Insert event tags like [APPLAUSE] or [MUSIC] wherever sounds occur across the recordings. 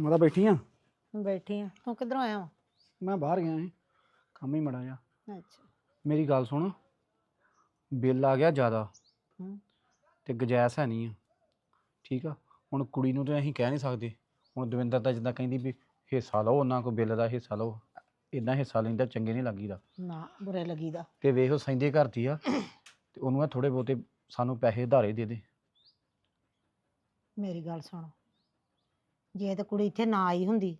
ਮੈਂ ਤਾਂ ਬੈਠੀ ਆ। ਬੈਠੀ ਆ। ਤੂੰ ਕਿੱਧਰੋਂ ਆਇਆ ਵਾ? ਮੈਂ ਬਾਹਰ ਗਿਆ ਸੀ। ਕੰਮ ਹੀ ਮੜਾ ਜਾ ਅੱਛਾ। ਮੇਰੀ ਗੱਲ ਸੁਣ। ਬਿੱਲ ਆ ਗਿਆ ਜ਼ਿਆਦਾ। ਹੂੰ। ਤੇ ਗੁੰਜਾਇਸ਼ ਹੈ ਨਹੀਂ ਆ। ਠੀਕ ਆ। ਹੁਣ ਕੁੜੀ ਨੂੰ ਤਾਂ ਅਸੀਂ ਕਹਿ ਨਹੀਂ ਸਕਦੇ। ਹੁਣ ਦਵਿੰਦਰ ਤਾਂ ਜਿੱਦਾਂ ਕਹਿੰਦੀ ਵੀ ਹਿੱਸਾ ਲਓ ਉਹਨਾਂ ਕੋ ਬਿੱਲ ਦਾ ਹਿੱਸਾ ਲਓ। ਇਦਾਂ ਹਿੱਸਾ ਲੈਂਦਾ ਚੰਗੇ ਨਹੀਂ ਲੱਗੀਦਾ। ਨਾ ਬੁਰੇ ਲੱਗੀਦਾ। ਤੇ ਵੇਖੋ ਸੈਂਦੇ ਘਰ ਦੀ ਆ। ਤੇ ਉਹਨੂੰ ਆ ਥੋੜੇ ਬਹੁਤੇ ਸਾਨੂੰ ਪੈਸੇ ਉਧਾਰੇ ਦੇ ਦੇ। ਮੇਰੀ ਗੱਲ ਸੁਣ। ਜੇ ਤੇ ਕੁੜੀ ਇੱਥੇ ਨਾ ਆਈ ਹੁੰਦੀ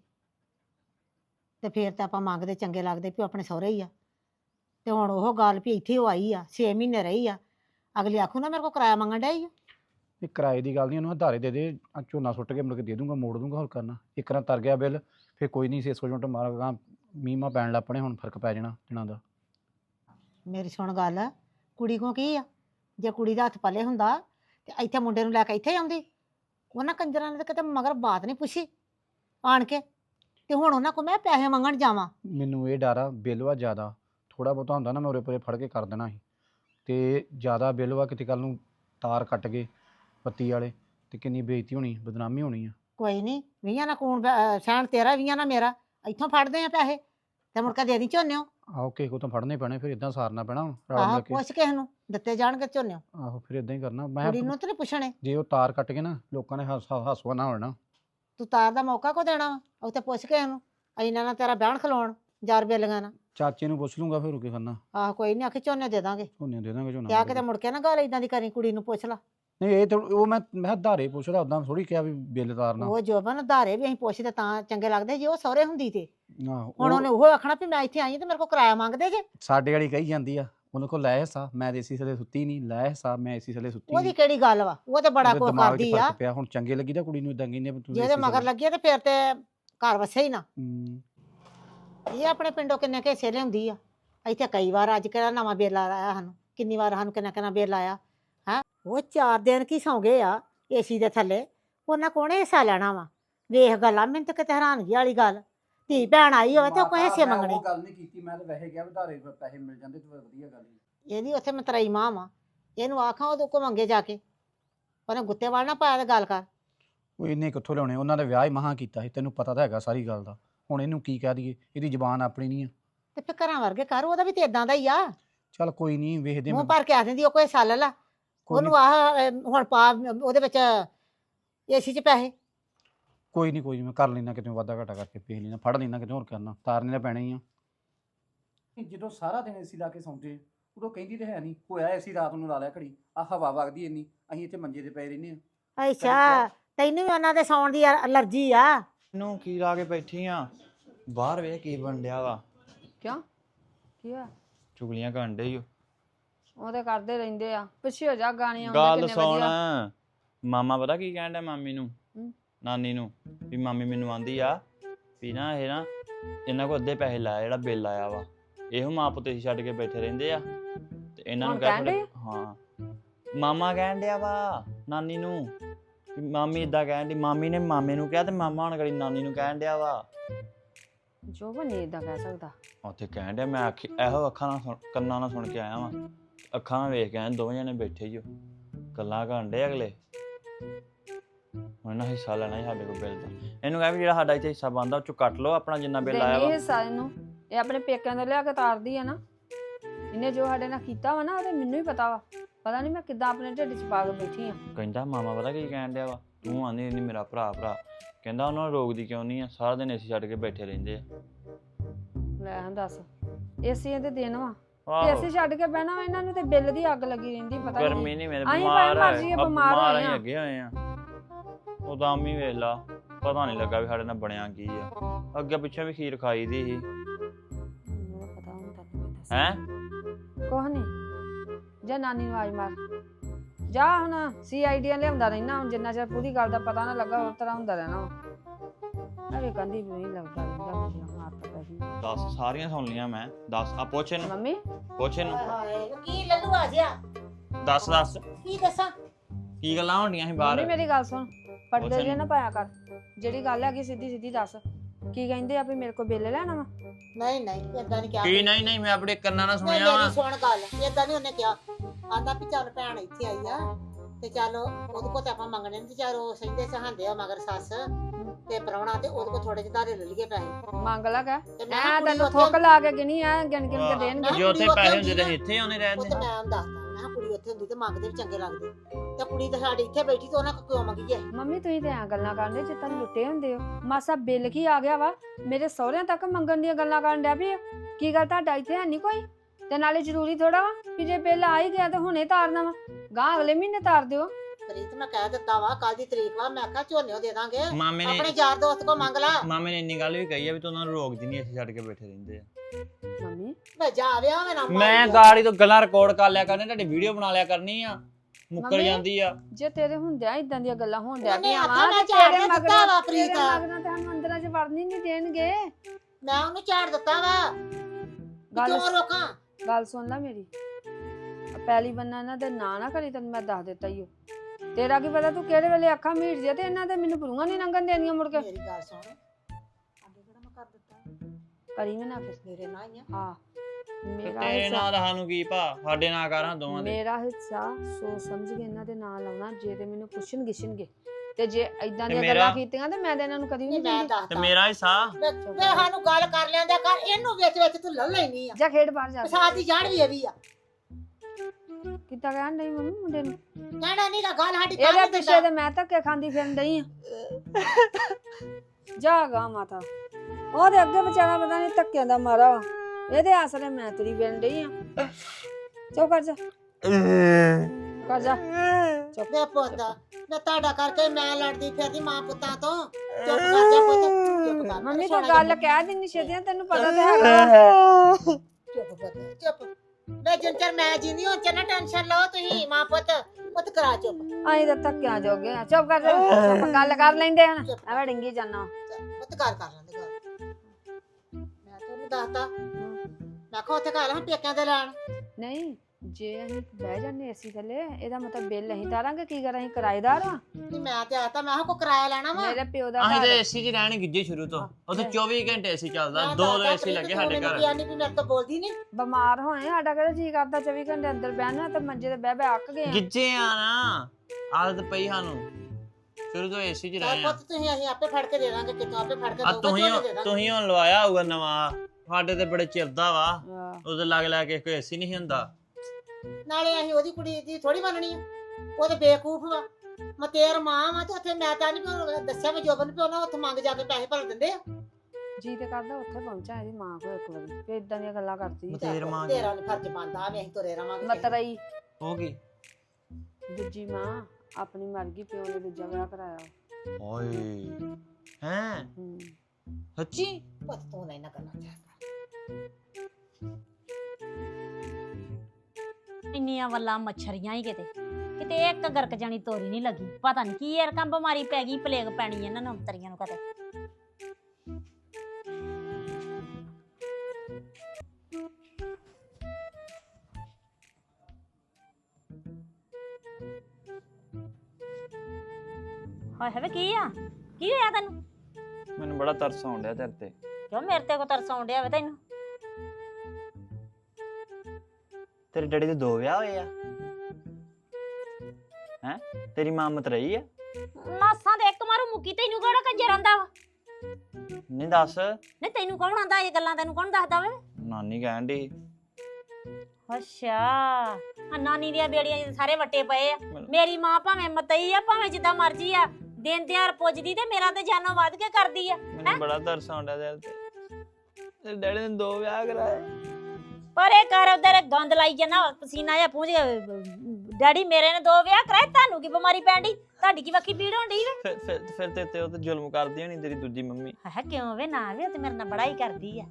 ਤੇ ਫੇਰ ਤਾਂ ਆਪਾਂ ਮੰਗਦੇ ਚੰਗੇ ਲੱਗਦੇ ਵੀ ਉਹ ਆਪਣੇ ਸਹੁਰੇ ਹੀ ਆ। ਤੇ ਹੁਣ ਉਹ ਗੱਲ ਵੀ ਇੱਥੇ ਉਹ ਆਈ ਆ 6 ਮਹੀਨੇ ਰਹੀ ਆ ਅਗਲੀ ਆਖੂ ਨਾ ਮੇਰੇ ਕੋਲ ਕਿਰਾਇਆ ਮੰਗਣ ਡਿਆ ਈ ਆ। ਇਹ ਕਿਰਾਏ ਦੀ ਗੱਲ ਨਹੀਂ ਉਹਨੂੰ ਉਧਾਰੇ ਦੇ ਦੇ ਆ ਝੋਨਾ ਸੁੱਟ ਕੇ ਮੁੜ ਕੇ ਦੇ ਦੂੰਗਾ ਮੋੜ ਦੂੰਗਾ ਹੋਰ ਕਰਨਾ। ਇੱਕ ਰਾਂ ਤਰ ਗਿਆ ਬਿੱਲ ਫਿਰ ਕੋਈ ਨਹੀਂ 600 ਯੂਨਿਟ ਮਾਰਾਂਗਾ ਮੀਮਾ ਪੈਣ ਲੱਗ ਪਣੇ ਹੁਣ ਫ਼ਰਕ ਪੈ ਜਾਣਾ ਦਿਨਾਂ ਦਾ। ਮੇਰੀ ਸੁਣ ਗੱਲ ਕੁੜੀ ਕੋ ਕੀ ਆ? ਜੇ ਕੁੜੀ ਦਾ ਹੱਥ ਪੱਲੇ ਹੁੰਦਾ ਤੇ ਇੱਥੇ ਮੁੰਡੇ ਨੂੰ ਲੈ ਕੇ ਇੱਥੇ ਆਉਂਦੀ? ਉਹਨਾਂ ਕੰਜਰਾਂ ਨੇ ਤਾਂ ਕਿਤੇ ਮਗਰ ਬਾਤ ਨਹੀਂ ਪੁੱਛੀ ਆਣ ਕੇ ਤੇ ਹੁਣ ਉਹਨਾਂ ਕੋ ਮੈਂ ਪੈਸੇ ਮੰਗਣ ਜਾਵਾਂ। ਮੈਨੂੰ ਇਹ ਡਰ ਆ ਬਿੱਲ ਵਾ ਜ਼ਿਆਦਾ। ਥੋੜਾ ਬਹੁਤਾ ਹੁੰਦਾ ਨਾ ਮੈਂ ਉਰੇ ਪਰੇ ਫੜ ਕੇ ਕਰ ਦੇਣਾ ਸੀ। ਤੇ ਜ਼ਿਆਦਾ ਬਿੱਲ ਵਾ ਕਿਤੇ ਕੱਲ ਨੂੰ ਤਾਰ ਕੱਟ ਗਏ ਬੱਤੀ ਵਾਲੇ ਤੇ ਕਿੰਨੀ ਬੇਇੱਜ਼ਤੀ ਹੋਣੀ ਬਦਨਾਮੀ ਹੋਣੀ ਆ। ਕੋਈ ਨਹੀਂ ਵੀਹਾਂ ਨਾ ਕੂਣ ਸਹਿਣ ਤੇਰਾ ਵੀਹਾਂ ਨਾ ਮੇਰਾ। ਇੱਥੋਂ ਫੜਦੇ ਆ ਪੈਸੇ ਤੇ ਮੁੜ ਕੇ ਦੇ ਦੀ ਝੋਨਿਓ ਆਹੋ ਕੋ ਤਾਂ ਫੜਨੇ ਪੈਣੇ ਫਿਰ ਇਦਾਂ ਸਾਰਨਾ ਪੈਣਾ ਹੁਣ ਰਲ ਆਹ ਮਿਲ ਕੇ। ਪੁੱਛ ਕਿਸੇ ਨੂੰ। ਦਿੱਤੇ ਜਾਣਗੇ ਝੋਨਿਓ ਆਹੋ ਫਿਰ ਇਦਾਂ ਹੀ ਕਰਨਾ। ਮੈਂ ਕੁੜੀ ਨੂੰ ਤੇ ਨੀ ਪੁੱਛਣੇ। ਜੇ ਉਹ ਤਾਰ ਕੱਟ ਗਏ ਨਾ ਲੋਕਾਂ ਨੇ ਹੱਸ ਹੱਸਵਾ ਨਾ ਹੋਣਾ। ਤੂੰ ਤਾਰ ਦਾ ਮੌਕਾ ਕੋ ਦੇਣਾ ਵਾ? ਉੱਥੇ ਪੁੱਛ ਕੇ ਇਹਨੂੰ ਇਹਨਾਂ ਨਾਲ ਤੇਰਾ ਬਿਆਨ ਖਲਾਉਣ ਯਾਰ ਬੇਲੀਆਂ ਨਾਲ ਚਾਚੇ ਨੂੰ ਪੁੱਛ ਲੂੰਗਾ ਫਿਰ ਕੀ ਕਰਨਾ। ਆਹ ਕੋਈ ਨਹੀਂ ਆਖੇ ਝੋਨੇ ਦੇ ਦਾਂਗੇ। ਝੋਨੇ ਦੇ ਦਾਂਗੇ ਝੋਨਾ ਤੇ ਆ ਕਿਤੇ ਮੁੜ ਕੇ ਨਾ ਗੱਲ ਇਦਾਂ ਦੀ ਕਰੀ ਕੁੜੀ ਨੂੰ ਪੁੱਛ ਲਾ। ਨਹੀਂ ਇਹ ਤਾਂ ਉਹ ਮੈਂ ਮੈਂ ਧਾਰੇ ਪੁੱਛਦਾ ਉਦਾਂ ਥੋੜੀ ਕਿਹਾ ਵੀ ਬਿੱਲ ਤਾਰਨਾ। ਉਹ ਜੋਬਨ ਧਾਰੇ ਵੀ ਅਸੀਂ ਪੁੱਛਦੇ ਤਾਂ ਚੰਗੇ ਲੱਗਦੇ ਜੇ ਉਹ ਸਹੁਰੇ ਹੁੰਦੀ ਤੇ। ਹੁਣ ਉਹ ਉਹਨੇ ਉਹ ਆਖਣਾ ਵੀ ਮੈਂ ਇੱਥੇ ਆਈ ਤੇ ਮੇਰੇ ਕੋਲ ਕਿਰਾਇਆ ਮੰਗਦੇ ਜੇ। ਸਾਡੇ ਵਾਲੀ ਕਹੀ ਜਾਂਦੀ ਆ ਉਹਨੇ ਕੋਲ ਲੈ ਹਿੱਸਾ ਮੈਂ ਏਸੀ ਥੱਲੇ ਸੁੱਤੀ ਨਹੀਂ ਲੈ ਹਿੱਸਾ ਮੈਂ ਏਸੀ ਥੱਲੇ ਸੁੱਤੀ ਉਹਦੀ ਨਹੀਂ ਕਿਹੜੀ ਗੱਲ ਵਾ? ਉਹ ਤੇ ਬੜਾ ਉਹਦੇ ਕੁਝ ਦਿਮਾਗ 'ਚ ਕਰਦੀ ਫ਼ਰਕ ਆ। ਪਿਆ ਹੁਣ ਚੰਗੇ ਲੱਗੀ ਤਾਂ ਕੁੜੀ ਨੂੰ ਇਦਾਂ ਕਹਿੰਦੇ ਆ ਵੀ ਤੂੰ ਜੇ AC ਉਹਦੇ ਮਗਰ ਥੱਲੇ- ਲੱਗੀ ਆ ਤੇ ਫਿਰ ਤੇ ਘਰ ਵਸੇ ਹੀ ਨਾ। ਹੂੰ, ਇਹ ਆਪਣੇ ਪਿੰਡੋਂ ਕਿੰਨੇ ਘੇਸੇ ਲਿਆਉਂਦੀ ਆ। ਇੱਥੇ ਕਈ ਵਾਰ ਅੱਜ ਕਿਹੜਾ ਨਵਾਂ ਬੇਲ ਆਇਆ ਸਾਨੂੰ ਕਿੰਨੀ ਵਾਰ ਸਾਨੂੰ ਕਿੰਨਾ ਕਿੰਨਾ ਬੇਲ ਆਇਆ ਹੈ? ਉਹ ਚਾਰ ਦਿਨ ਕੀ ਸੌਂ ਗਏ ਆ ਏਸੀ ਦੇ ਥੱਲੇ ਉਹਨਾਂ ਕੋਣੇ ਹਿੱਸਾ ਲੈਣਾ ਵਾ? ਵੇਖ ਗੱਲਾਂ ਮੈਨੂੰ ਤਾਂ ਕਿਤੇ ਹੈਰਾਨਗੀ ਵਾਲੀ ਗੱਲ। ਧੀ ਭੈਣ ਆਈ ਹੋਵੇ ਤੇ ਉਹ ਕੋਈ ਹਿੱਸੇ ਮੈਂ ਮੰਗਣੇ। ਉਹ ਗੱਲ ਨਹੀਂ ਕੀਤੀ ਮੈਂ ਤਾਂ ਵੈਸੇ ਕਿਹਾ ਵੀ ਧਾਰੇ ਪੈਸੇ ਮਿਲ ਜਾਂਦੇ ਤੇ ਵਧੀਆ ਗੱਲ ਸੀ ਇਹਦੀ ਉੱਥੇ ਮਤਰਈ ਮਾਂ ਵਾ। ਇਹਨੂੰ ਆਖਾਂ ਉਹਦੇ ਕੋ ਮੰਗੇ ਜਾ ਕੇ। ਉਹਨੇ ਗੁੱਤੇ ਵਾਲ ਨਾ ਪਾਇਆ ਤੇ ਗੱਲ ਕਰ। ਉਹ ਇਹਨੇ ਕਿੱਥੋਂ ਲਿਆਉਣੇ? ਉਹਨਾਂ ਦਾ ਵਿਆਹ ਹੀ ਮਹਾ ਕੀਤਾ ਸੀ ਤੈਨੂੰ ਪਤਾ ਤਾਂ ਹੈਗਾ ਸਾਰੀ ਗੱਲ ਦਾ। ਹੁਣ ਇਹਨੂੰ ਕੀ ਕਹਿ ਦਈਏ? ਇਹਦੀ ਜ਼ਬਾਨ ਆਪਣੀ ਨਹੀਂ ਆ। ਤੇ ਫਿਰ ਘਰਾਂ ਵਰਗੇ ਕਰ ਉਹਦਾ ਵੀ ਤੇ ਇਦਾਂ ਦਾ ਹੀ ਆ। ਚੱਲ ਕੋਈ ਨਹੀਂ ਵੇਖਦੇ ਮੂੰਹ ਮੈਂ। ਭਰ ਕੇ ਆ ਦਿੰਦੀ ਉਹ ਕੋਈ ਸੱਲ ਲਾ। ਕੋਈ ਨੀ- ਉਹਨੂੰ ਆਹ ਅਹ, ਹੁਣ ਪਾ ਉਹਦੇ ਵਿੱਚ ਏਸੀ 'ਚ ਪੈਸੇ। ਕੋਈ ਨਹੀਂ ਕੋਈ ਨਹੀਂ ਮੈਂ ਕਰ ਲੈਣਾ ਕਿਤੇ ਵਾਧਾ ਘਾਟਾ ਕਰਕੇ ਪੇਖ ਲੈਣਾ ਫੜ ਲੈਣਾ ਕਿਤੇ ਹੋਰ ਕਰਨਾ ਤਾਰਨੇ ਤਾਂ ਪੈਣਾ ਹੀ ਆ। ਜਦੋਂ ਸਾਰਾ ਦਿਨ ਏਸੀ ਲਾ ਕੇ ਸੌਂਦੇ ਉਦੋਂ ਕਹਿੰਦੀ ਤੇ ਹੈ ਨਹੀਂ ਹੋਇਆ ਏਸੀ ਰਾਤ ਨੂੰ ਲਾ ਲਿਆ ਘੜੀ ਆ ਹਵਾ ਵਗਦੀ ਇੰਨੀ ਅਸੀਂ ਇੱਥੇ ਮੰਜੇ ਤੇ ਪਏ ਰਹਿੰਦੇ ਆ ਅੱਛਾ ਤੈਨੂੰ ਵੀ ਉਹਨਾਂ ਦੇ ਸੌਣ ਦੀ ਅਲਰਜੀ ਆ? ਨੂੰ ਕੀ ਲਾ ਕੇ ਬੈਠੀ ਆ? ਬਾਹਰ ਵੇ ਕੀ ਬਣ ਡਿਆ ਵਾ। ਕਿਉਂ? ਕੀ ਆ ਚੁਗਲੀਆਂ ਕਰਨ ਡੇ ਈ ਓ। ਉਹ ਤੇ ਕਰਦੇ ਰਹਿੰਦੇ ਆ ਪਿੱਛੇ ਹੋ ਜਾ ਗਾਣੇ ਆਉਂਦੇ ਗੱਲ ਕਿੰਨੇ ਸੁਣ। ਵਧੀਆ ਮਾਮਾ ਪਤਾ ਕੀ ਕਹਿਣ ਡਿਆ ਮਾਮੀ ਨੂੰ। ਨਾਨੀ ਨੂੰ ਵੀ ਮਾਮੀ ਮੈਨੂੰ ਆਂਦੀ ਆ ਵੀ ਨਾ ਇਹ ਨਾ ਇਹਨਾਂ ਕੋ ਅੱਧੇ ਪੈਸੇ ਲਾਇਆ ਜਿਹੜਾ ਬਿੱਲ ਆਇਆ ਵਾ। ਇਹੋ ਮਾਂ ਪੁੱਤ ਹੀ ਛੱਡ ਕੇ ਬੈਠੇ ਰਹਿੰਦੇ ਆ। ਤੇ ਇਹਨਾਂ ਨੂੰ ਹੁਣ ਕਹਿ ਕਹਿਣ ਥੋੜੇ ਹਾਂ। ਮਾਮਾ ਕਹਿਣ ਡਿਆ ਵਾ ਨਾਨੀ ਨੂੰ ਵੀ ਮਾਮੀ ਇਦਾਂ ਕਹਿਣ ਦੀ ਮਾਮੀ ਨੇ ਮਾਮੇ ਨੂੰ ਕਿਹਾ ਤੇ ਮਾਮਾ ਹੁਣ ਕੜੀ ਨਾਨੀ ਨੂੰ ਕਹਿਣ ਡਿਆ ਵਾ। ਜੋ ਬਣੀ ਇਦਾਂ ਕਹਿ ਸਕਦਾ। ਉੱਥੇ ਕਹਿਣ ਡਿਆ ਮੈਂ ਅੱਖੀ ਇਹੋ ਅੱਖਾਂ ਨਾਲ ਸੁਣ- ਕੰਨਾਂ ਨਾਲ ਸੁਣ ਕੇ ਆਇਆ ਵਾਂ। ਅੱਖਾਂ ਨਾਲ ਵੇਖ ਕੇ ਆਏ ਦੋਵੇਂ ਜਣੇ ਬੈਠੇ ਓ। ਗੱਲਾਂ ਕਰਨ ਡੇ ਅਗਲੇ। ਹੁਣ ਨਾ ਹਿੱਸਾ ਲੈਣਾ ਹੀ ਸਾਡੇ ਕੋਲ ਬਿੱਲ ਦਾ ਇਹਨੂੰ ਕਹਿ ਵੀ ਜਿਹੜਾ ਸਾਡਾ ਇੱਥੇ ਹਿੱਸਾ ਬੰਦਾ ਉਹ ਚੋਂ ਕੱਟ ਲਓ ਆਪਣਾ ਜਿੰਨਾ ਬਿੱਲ ਆਇਆ ਦੇਣੀ ਵਾ। ਹਿੱਸਾ ਇਹਨੂੰ। ਇਹ ਆਪਣੇ ਪੇਕਿਆਂ ਤੋਂ ਲਿਆ ਕੇ ਤਾਰਦੀ ਆ ਨਾ। ਇਹਨੇ ਜੋ ਸਾਡੇ ਨਾਲ ਕੀਤਾ ਵਾ ਨਾ ਉਹਦੇ ਮੈਨੂੰ ਹੀ ਪਤਾ ਵਾ। ਪਤਾ ਨਹੀਂ ਮੈਂ ਕਿੱਦਾਂ ਆਪਣੇ ਢਿੱਡ 'ਚ ਪਾ ਕੇ ਬੈਠੀ ਆ। ਕਹਿੰਦਾ ਮਾਮਾ ਪਤਾ ਕੀ ਕਹਿਣ ਡਿਆ ਵਾ? ਤੂੰ ਆਂਦੀ ਨਹੀਂ ਮੇਰਾ ਭਰਾ ਭਰਾ। ਕਹਿੰਦਾ ਉਹਨਾਂ ਨੂੰ ਰੋਕਦੀ ਕਿਉਂ ਨਹੀਂ ਆ? ਸਾਰਾ ਦਿਨ ਏਸੀ ਛੱਡ ਕੇ ਬੈਠੇ ਰਹਿੰਦੇ ਆ। ਲੈ ਹਾਂ ਦੱਸ ਏਸੀ ਇਹਦੇ ਦਿਨ ਵਾ? ਤੇ ਆਹੋ ਛੱਡ ਕੇ ਬਹਿਣਾ ਵਾ ਇਹਨਾਂ ਨੂੰ ਤੇ ਬਿੱਲ ਦੀ ਅੱਗ ਲੱਗੀ ਰਹਿੰਦੀ ਪਤਾ ਨਹੀਂ ਗਰਮੀ ਨਹੀਂ ਮੇਰੇ ਅਸੀਂ ਬਿਮਾਰ ਮਰਜ਼ੀ ਆ, ਬਿਮਾਰ ਹੋਏ ਆ। ਅੱਗੇ ਹੋਏ ਆ। ਉਹਦਾ ਆਮੀ ਵੇਖ ਲਾ ਪਤਾ ਨਹੀਂ ਲੱਗਾ ਵੀ ਸਾਡੇ ਨਾਲ ਬਣਿਆ ਕੀ ਆ। ਅੱਗੇ ਪਿੱਛੇ ਵੀ ਖੀਰ ਖਾਈ ਦੀ ਸੀ। ਮੈਨੂੰ ਪਤਾ ਹੁਣ ਤੈਨੂੰ ਵੀ ਦੱਸ। ਹੈ? ਕੁਛ ਨਹੀਂ ਜਾ ਨਾਨੀ ਨੂੰ ਆਵਾਜ਼ ਮਾਰ। ਜਾ ਹੁਣ ਸੀਆਈਡੀਆਂ ਲਿਆਉਂਦਾ ਰਹਿਣਾ ਹੁਣ ਜਿੰਨਾ ਚਿਰ ਪੂਰੀ ਗੱਲ ਦਾ ਪਤਾ ਨਾ ਲੱਗਾ ਹੋਰ ਤਰ੍ਹਾਂ ਹੁੰਦਾ ਰਹਿਣਾ ਵਾ। ਅਰੇ ਕੰਦੀ ਵੀ ਨਹੀਂ ਲੱਗਦਾ ਰਹਿੰਦਾ ਮੈਨੂੰ ਮਾਰਤਾ ਪਈ ਦੱਸ ਸਾਰੀਆਂ ਸੁਣ ਲੀਆਂ ਮੈਂ। ਦੱਸ ਆ ਪੁੱਛ ਇਹਨੂੰ। ਮੰਮੀ? ਪੁੱਛ ਇਹਨੂੰ। ਹਾਏ ਕੀ ਲੱਲੂ ਆ ਗਿਆ ਦੱਸ ਦੱਸ। ਕੀ ਦੱਸਾਂ? ਕੀ ਗੱਲਾਂ ਹੁੰਦੀਆਂ ਸੀ ਮੰਮੀ ਬਾਹਰ ਮੇਰੀ ਗੱਲ ਸੁਣ। ਪਰਦੇ ਜੇ ਨਾ ਪਾਇਆ ਕਰ। ਜਿਹੜੀ ਗੱਲ ਹੈਗੀ ਸਿੱਧੀ ਸਿੱਧੀ ਦੱਸ। ਕੀ ਕਹਿੰਦੇ ਆ ਵੀ ਮੇਰੇ ਕੋਲ ਬਿੱਲ ਲੈਣਾ ਵਾ? ਨਹੀਂ ਨਹੀਂ ਇਦਾਂ ਨਹੀਂ ਕਿਹਾ। ਕੀ ਨਹੀਂ ਨਹੀਂ ਮੈਂ ਆਪਣੇ ਕੰਨਾਂ ਨਾਲ ਸੁਣਿਆ ਵਾ ਮੇਰੀ ਸੁਣ ਗੱਲ। ਇਦਾਂ ਨਹੀਂ ਉਹਨੇ ਕਿਹਾ। ਆਂਦਾ ਵੀ ਚੱਲ ਭੈਣ ਇੱਥੇ ਆਈ ਆ। ਤੇ ਚੱਲ ਉਹਦੇ ਕੋਲ ਤੇ ਆਪਾਂ ਮੰਗਣੇ ਨਹੀਂ ਤੇ ਚੱਲ ਉਹ ਸਹਿੰਦੇ ਸਹਾਂਦੇ ਆ ਮਗਰ ਸੱਸ ਤੇ ਪ੍ਰਾਹੁਣਾ ਤੇ ਉਹਦੇ ਕੋਲ ਥੋੜੇ ਜਿਹੇ ਧਾਰੇ ਲੈ ਲਈਏ ਪੈਸੇ। ਮੰਗ ਲਗਾ ਤੇ ਮੈਂ ਐ ਕਿਹਾ ਕੁੜੀ ਤੈਨੂੰ ਉੱਥੇ- ਥੁੱਕ ਲਾ ਕੇ ਗਿਣੀ ਐ ਗਿਣ ਗਿਣ ਕੇ ਦੇਣਗੇ। ਜੇ ਉੱਥੇ ਪੈਸੇ ਹੁੰਦੀ ਤਾਂ ਨਾ। ਇੱਥੇ ਆਉਣੇ ਉਹ ਤੇ ਮੈਂ ਉਹਨੂੰ ਦੱਸਦਾ ਉੱਥੇ ਹੁੰਦੀ ਤੇ ਮੰਗਦੇ ਵੀ ਚੰਗੇ ਲੱਗਦੇ। ਤੇ ਕੁੜੀ ਤਾਂ ਸਾਡੀ ਇੱਥੇ ਬੈਠੀ ਤੇ ਉਹਨਾਂ ਕੋਲ ਕਿਉਂ ਮੰਗੀਏ ਮੰਮੀ ਤੁਸੀਂ ਤੇ ਐ ਗੱਲਾਂ ਕਰਦੇ ਜਿੱਦਾਂ ਲੁੱਟੇ ਹੁੰਦੇ ਹੋ। ਮਾਸਾ ਬਿੱਲ ਕੀ ਆ ਗਿਆ ਵਾ? ਮੇਰੇ ਸਹੁਰਿਆਂ ਤੱਕ ਮੰਗਣ ਦੀਆਂ ਗੱਲਾਂ ਕਰਨ ਡਿਆ ਵੀ ਕੀ ਗੱਲ ਤੁਹਾਡਾ ਇੱਥੇ ਹੈ ਨਹੀਂ ਕੋਈ? ਤੇ ਨਾਲੇ ਜ਼ਰੂਰੀ ਥੋੜਾ ਵਾ ਕਿ ਜੇ ਬਿੱਲ ਆ ਹੀ ਗਿਆ ਤੇ ਹੁਣੇ ਤਾਰਨਾ ਵਾ। ਗਾਂ ਅਗਲੇ ਮਹੀਨੇ ਤਾਰ ਦਿਓ। ਪ੍ਰੀਤ ਮੈਂ ਕਹਿ ਦਿੱਤਾ ਵਾ ਕੱਲ ਦੀ ਤਰੀਕ ਵਾ ਮੈਂ ਕਿਹਾ ਝੋਨੇ ਦੇ ਦਾਂਗੇ। ਮਾਮੇ ਨੇ ਆਪਣੇ ਯਾਰ ਦੋਸਤ ਕੋ ਮੰਗ ਲਾ। ਮਾਮੇ ਨੇ ਇੰਨੀ ਗੱਲ ਵੀ ਕਹੀ ਆ ਵੀ ਤੂੰ ਉਹਨਾਂ ਨੂੰ ਰੋਕਦੀ ਨਹੀਂ ਅਸੀਂ ਛੱਡ ਕੇ ਬੈਠੇ ਰਹਿੰਦੇ ਆ। ਮੰਮੀ? ਮੈਂ ਜਾ ਵਿਆ ਮੈਂ ਨਾ ਮੈਂ ਗਾੜੀ ਤੋਂ ਗੱਲਾਂ ਰਿਕਾਰਡ ਕਰ ਲਿਆ ਕਰਨੇ ਤੁਹਾਡੀ ਵੀਡੀਓ ਬਣਾ ਲਿਆ ਕਰਨੀ ਆ। ਮੁੱਕਰ ਮੰਮੀ, ਜਾਂਦੀ ਆ। ਜੇ ਤੇਰੇ ਹੁੰਦਿਆਂ ਇਦਾਂ ਦੀਆਂ ਗੱਲਾਂ ਹੋਣ ਡਿਆ ਉਹਨੇ ਪਈਆਂ ਆਖਿਆ ਵਾ ਮੈਂ ਝਾੜ ਤੇਰੇ ਕੇ ਦਿੱਤਾ ਵਾ ਤੇਰੇ ਪ੍ਰੀਤ ਮਗਰੋਂ ਤੇ ਸਾਨੂੰ ਅੰਦਰਾਂ 'ਚ ਵੜਨ ਨਹੀਂ ਦੇਣਗੇ। ਮੈਂ ਉਹਨੂੰ ਝਾੜ ਦਿੱਤਾ ਵਾ। ਗੱਲ ਕਿਉਂ ਰੋਕਾਂ? ਗੱਲ ਸੁਣ ਲੈ ਮੇਰੀ। ਆਹ ਪਹਿਲੀ ਬੰਨਾ ਇਹਨਾਂ ਦੇ ਨਾਂ ਨਾ ਕਰੀ ਤੈਨੂੰ ਮੈਂ ਦੱਸ ਦਿੱਤਾ ਹੀ ਤੇਰਾ ਕੀ ਪਤਾ ਤੂੰ ਕਿਹੜੇ ਵੇਲੇ ਅੱਖਾਂ ਮੀਟ ਜੇ ਤੇ ਇਹਨਾਂ ਤੇ ਮੈਨੂੰ ਪਰੂਆਂ ਨਹੀਂ ਲੰਘਣ ਦੇਣੀਆਂ ਮੁੜ ਕੇ। ਮੇਰੀ ਗੱਲ ਸੁਣ। ਕਰੀ ਮੈਂ ਨਾ ਫਿਰ ਮੇਰੇ ਨਾਲ ਹੀ। ਆ ਹਾਂ ਤੇ ਮੇਰਾ ਹਿੱਸਾ ਨਾਲ ਦਾ ਸਾਨੂੰ ਕੀ ਭਾ? ਸਾਡੇ ਨਾਲ ਕਰਾਂ ਦੋਵਾਂ ਦੇ? ਮੇਰਾ ਹਿੱਸਾ ਸੋਚ ਸਮਝ ਕੇ ਇਹਨਾਂ ਦੇ ਨਾਂ ਲਾਉਣਾ ਜੇ ਤੇ ਮੈਨੂੰ ਪੁੱਛਣ ਗਿਛਣਗੇ ਤੇ ਜੇ ਇਦਾਂ ਤੇ ਦੀਆਂ ਮੇਰਾ- ਗੱਲਾਂ ਕੀਤੀਆਂ ਤੇ ਮੈਂ ਤੇ ਇਹਨਾਂ ਨੂੰ ਕਦੀ ਵੀ ਨਹੀਂ ਮੈਂ ਦਿੰਦੀ ਤੇ ਦੱਸਦਾ ਮੇਰਾ ਹਿੱਸਾ? ਵੇ ਵੇ ਸਾਨੂੰ ਗੱਲ ਕਰ ਲੈਂਦਾ ਕਰ ਇਹਨੂੰ ਵਿੱਚ ਵਿੱਚ ਤੂੰ ਲੈ ਲੈਣੀ ਆ। ਜਾ ਖੇਡ ਬਾਹਰ ਜਾ। ਦੀ ਜਾਣ ਵੀ ਇਹ ਵੀ ਆ। ਕਿੱਦਾਂ ਕਹਿਣ ਨਹੀਂ ਮੰਮੀ ਮੁੰਡੇ ਨੂੰ? ਕਹਿਣਾ ਨਹੀਂ ਗੱਲ ਸਾਡੀ ਇਹਦੇ ਪਿੱਛੇ ਤੇ ਮੈਂ ਧੱਕੇ ਖਾਂਦੀ ਫਿਰਨ ਡਈ ਆ। [LAUGHS] ਜਾ ਗਾ ਮਾਤਾ। ਉਹਦੇ ਅੱਗੇ ਵਿਚਾਰਾ ਪਤਾ ਨਹੀਂ ਧੱਕਿਆਂ ਦਾ ਮਾਰਾ ਵਾ। ਇਹਦੇ ਆਸਰੇ ਮੈਂ ਤੇਰੀ ਫਿਰਨ ਡਈ ਆ। ਚੁੱਪ ਕਰ ਜਾ। ਕਰ ਜਾ। ਵੇ ਪੁੱਤ ਮੈਂ ਤੁਹਾਡਾ ਕਰਕੇ ਮੈਂ ਲੜਦੀ ਫਿਰਦੀ ਮਾਂ ਪੁੱਤਾਂ ਤੋਂ। ਚੁੱਪ ਕਰ ਜਾ ਪੁੱਤ ਚੁੱਪ ਕਰ। ਮੰਮੀ ਤੂੰ ਗੱਲ। ਕਹਿ ਦਿੰਨੀ ਛੇਤੀਆਂ ਤੈਨੂੰ ਪਤਾ ਤੇ ਹੈਗਾ ਵਾ। ਚੁੱਪ ਪੁੱਤ ਚੁੱਪ। ਮੈਂ ਜਿੰਨ ਚਿਰ ਮੈਂ ਜਿੰਦੀ ਹਾਂ ਚੰਨਾ ਟੈਨਸ਼ਨ ਲਓ ਤੁਸੀਂ ਮਾਂ ਪੁੱਤ। ਪੁੱਤ ਕਰਾ ਚੁੱਪ। ਅਸੀਂ ਤਾਂ ਧੱਕਿਆਂ ਜੋਗੇ ਆ। ਚੁੱਪ ਕਰ ਜਾ ਚੁੱਪ। ਗੱਲ ਕਰ ਲੈਂਦੇ ਹਨ ਐਵੇਂ ਡਿੰਗੀ ਜਾਨਾ ਪੁੱਤ ਕਰ ਗੱਲ ਦੱਸਦਾ ਮੈਂ ਕਿਹਾ ਉੱਥੇ ਘਰ ਹਾਂ ਪੇਕਿਆਂ ਦੇ ਲੈਣ। ਨਹੀਂ ਜੇ ਅਸੀਂ ਬਹਿ ਜਾਂਦੇ ਅਸੀਂ ਥੱਲੇ ਇਹਦਾ ਮਤਲਬ ਬਿੱਲ ਅਸੀਂ ਤਾਰਾਂਗੇ ਕੀ ਕਰਾਂ ਅਸੀਂ ਕਿਰਾਏਦਾਰ ਆ? ਨਹੀਂ ਮੈਂ ਤੇ ਆਤਾ ਮੈਂ ਕਿਹਾ ਕੋ ਕਿਰਾਇਆ ਲੈਣਾ ਵਾ। ਮੇਰੇ ਪਿਓ ਦਾ ਅਸੀਂ ਘਰ। ਤੇ ਏਸੀ 'ਚ ਰਹਿਣ ਗਿੱਜੇ ਸ਼ੁਰੂ ਤੋਂ। ਉੱਥੇ 24 ਘੰਟੇ ਏਸੀ ਚੱਲਦਾ ਦੋ ਦੋ ਏਸੀ ਲੱਗੇ ਸਾਡੇ ਘਰ। ਕਿਹਾ ਨੀ ਵੀ ਮੇਰੇ ਤੋਂ ਬੋਲਦੀ ਨਹੀਂ। ਬਿਮਾਰ ਹੋਏ ਸਾਡਾ ਕਿਹੜਾ ਜੀ ਕਰਦਾ 24 ਘੰਟੇ ਅੰਦਰ ਬਹਿਣਾ ਤੇ ਮੰਜੇ ਤੇ ਬਹਿ ਬਹਿ ਅੱਕ ਗਏ ਆ। ਗਿੱਜੇ ਆ ਨਾ ਆਦਤ ਪਈ ਸਾਨੂੰ। ਸ਼ੁਰੂ ਤੋਂ ਏਸੀ 'ਚ ਚੱਲ ਰਹੇ ਆ ਪੁੱਤ ਤੁਸੀਂ ਅਸੀਂ ਆਪੇ ਫੜ ਕੇ ਦੇ ਦਾਂਗੇ ਕਿਤੋਂ ਆਪੇ ਫੜ ਕੇ ਆ ਤੁਸੀਂ ਝੋਨੇ ਦੇ ਦਾਂਗੇ। ਤੁਸੀਂ ਹੁਣ ਲਵਾਇਆ ਹੋਊਗਾ ਨਵਾਂ। ਸਾਡੇ ਤੇ ਬੜੇ ਚਿਰਦਾ ਵਾ। ਆਹ, ਉਹਦੇ ਲੱਗ ਲੱਗ ਕੇ ਕੋਈ ਏਸੀ ਨਹੀਂ ਹੁੰਦਾ। ਨਾਲੇ ਅਸੀਂ ਉਹਦੀ ਕੁੜੀ ਦੀ ਥੋੜੀ ਮੰਨਣੀ ਆ। ਉਹ ਤੇ ਬੇਕੂਫ ਵਾ। ਮੈਂ ਤੇਰ ਮਾਂ ਵਾ ਤੇ ਉੱਥੇ ਮੈਂ ਤਾਂ ਨਹੀਂ ਦੱਸਿਆ ਮੈਂ ਜੋਬਨ ਪਿਓ ਨਾ ਉੱਥੇ ਮੰਗ ਜਾ ਕੇ ਪੈਸੇ ਭਰ ਦਿੰਦੇ ਆ। ਜੀ ਤੇ ਕਰਦਾ ਉੱਥੇ ਪਹੁੰਚਾ ਇਹਦੀ ਮਾਂ ਕੋਲ ਇੱਕ ਵਾਰੀ। ਤੇ ਇਦਾਂ ਦੀਆਂ ਗੱਲਾਂ ਕਰਦੀ ਮੈਂ ਤੇਰ ਮਾਂ। ਤੇਰਾ ਨੀ ਫਰਜ਼ ਬਣਦਾ ਐਵੇਂ ਅਸੀਂ ਤੁਰੇ ਰਵਾਂਗੇ। ਮਤਰਈ। ਹੋ ਗਈ। ਦੂਜੀ ਮਾਂ ਆਪਣੀ ਮਰ ਗਈ ਪਿਓ ਨੇ ਦੂਜਾ ਵਿਆਹ ਕਰਾਇਆ। ਓਏ ਹੈ? ਹੂੰ। ਸੱਚੀ? ਪੁੱਤ ਤੂੰ ਨਹੀਂ ਨਾ ਕਰਨਾ ਚਾਹਤਾ ਇੰਨੀਆਂ ਵੱਲਾਂ ਮੱਛਰੀਆਂ ਹੀ ਕਿਤੇ। ਕਿਤੇ ਇੱਕ ਗਰਕ ਜਾਣੀ ਤੋਰੀ ਨਹੀਂ ਲੱਗੀ। ਪਤਾ ਨਹੀਂ ਕੀ ਯਾਰ ਕੰਮ ਬਿਮਾਰੀ ਪੈ ਗਈ ਪਲੇਗ ਪੈਣੀ ਇਹਨਾਂ ਨੂੰ ਅੰਤਰੀਆਂ ਨੂੰ ਕਦੇ। ਹਾਏ ਹਵੇ ਕੀ ਆ? ਕੀ ਹੋਇਆ ਤੈਨੂੰ? ਮੈਨੂੰ ਬੜਾ ਤਰਸ ਆਉਣ ਡਿਆ ਤੇਰੇ ਤੇ। ਕਿਉਂ ਮੇਰੇ ਤੇ ਕੋ ਤਰਸ ਆਉਣ ਡਿਆ ਵੇ ਤੈਨੂੰ? ਤੇਰੇ ਡੈਡੀ ਦੇ ਦੋ ਵਿਆਹ ਹੋਏ ਆ? ਹੈ? ਤੇਰੀ ਮਾਂ ਮਤਰਈ ਆ? ਨਾਸਾਂ ਦੇ ਇੱਕ ਮਾਰੂ ਮੁੱਕੀ ਤੈਨੂੰ ਕਿਹੜਾ ਕੰਜਰ ਆਂਦਾ ਵਾ? ਨਹੀਂ ਦੱਸ। ਨਹੀਂ ਤੈਨੂੰ ਕੌਣ ਆਂਦਾ ਇਹ ਗੱਲਾਂ ਤੈਨੂੰ ਕੌਣ ਦੱਸਦਾ ਵੇ? ਨਾਨੀ ਕਹਿਣ ਡਈ ਅੱਛਾ। ਆ ਨਾਨੀ ਦੀਆਂ ਬੇੜੀਆਂ ਸਾਰੇ ਵੱਟੇ ਪਏ ਆ। ਮੇਰੀ ਮਾਂ ਭਾਵੇਂ ਮਤਈ ਆ ਭਾਵੇਂ ਜਿੱਦਾਂ ਮਰਜ਼ੀ ਆ। ਦਿਨ ਦਿਹਾੜ ਪੁੱਜਦੀ ਤੇ ਮੇਰਾ ਤੇ ਜਾਨੋਂ ਵੱਧ ਕੇ ਕਰਦੀ ਆ। ਮੈਨੂੰ ਬੜਾ ਤਰਸ ਤੇਰੇ ਤੇ। ਡੈਡੀ ਨੇ ਦੋ ਵਿਆਹ ਕਰਾਏ। ਪਰ ਇਹ ਕਰ ਉਧਰ ਗੰਦ ਲਾਈ ਜਨਾ ਪਸੀਨਾ ਜਾਂ ਪੂੰਝ ਡੈਡੀ ਮੇਰੇ ਨੇ ਦੋ ਵਿਆਹ ਕਰਾਏ ਤੁਹਾਨੂੰ ਕੀ ਬਿਮਾਰੀ ਪੈਂਦੀ ਤੁਹਾਡੀ ਕੀ ਵੱਖੀ ਪੀੜ ਹੋਣ ਡਈ ਵੇ? ਫਿਰ ਫਿਰ ਫਿਰ ਤੇ ਤੇ ਉਹ ਤੇ ਜ਼ੁਲਮ ਕਰਦੀ ਹੋਣੀ ਤੇਰੀ ਦੂਜੀ ਮੰਮੀ। ਹੈ ਕਿਉਂ ਵੇ ਨਾ ਵੇ ਉਹ ਤੇ ਮੇਰੇ ਨਾਲ ਬੜਾ ਹੀ ਕਰਦੀ ਆ।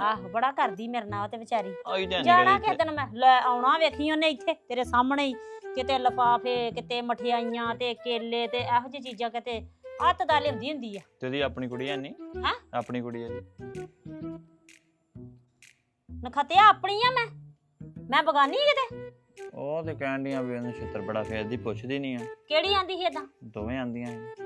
ਆਹੋ ਬੜਾ ਕਰਦੀ ਮੇਰੇ ਨਾਲ ਉਹ ਤੇ ਵਿਚਾਰੀ। ਆਈ ਜਾਣੀ ਕਿ ਦਿਨ ਮੈਂ ਲੈ ਆਉਣਾ ਵੇਖੀ ਉਹਨੇ ਇੱਥੇ ਤੇਰੇ ਸਾਹਮਣੇ ਹੀ। ਕਿਤੇ ਲਫਾਫੇ ਕਿਤੇ ਮਠਿਆਈਆਂ ਤੇ ਕੇਲੇ ਤੇ ਇਹੋ ਜਿਹੀ ਚੀਜ਼ਾਂ ਕਿਤੇ ਹੱਥ ਦਾ ਲਿਆਉਂਦੀ ਹੁੰਦੀ ਆ। ਤੇ ਉਹਦੀ ਆਪਣੀ ਕੁੜੀ ਹੈ ਨਹੀਂ ਹੈਂ? ਆਪਣੀ ਕੁੜੀ ਹੈ ਜੀ। ਨਖਤਿਆ ਆਪਣੀ ਆ ਮੈਂ? ਮੈਂ ਬਗਾਨੀ ਕਿਤੇ? ਉਹ ਤੇ ਕਹਿਣ ਵੀ ਉਹਨੂੰ ਛਿੱਤਰ ਬੜਾ ਫੇਰਦੀ ਪੁੱਛਦੀ ਨਹੀਂ ਆ। ਕਿਹੜੀ ਆਂਦੀ ਸੀ ਏਦਾਂ? ਦੋਵੇਂ ਆਂਦੀਆਂ ਸੀ।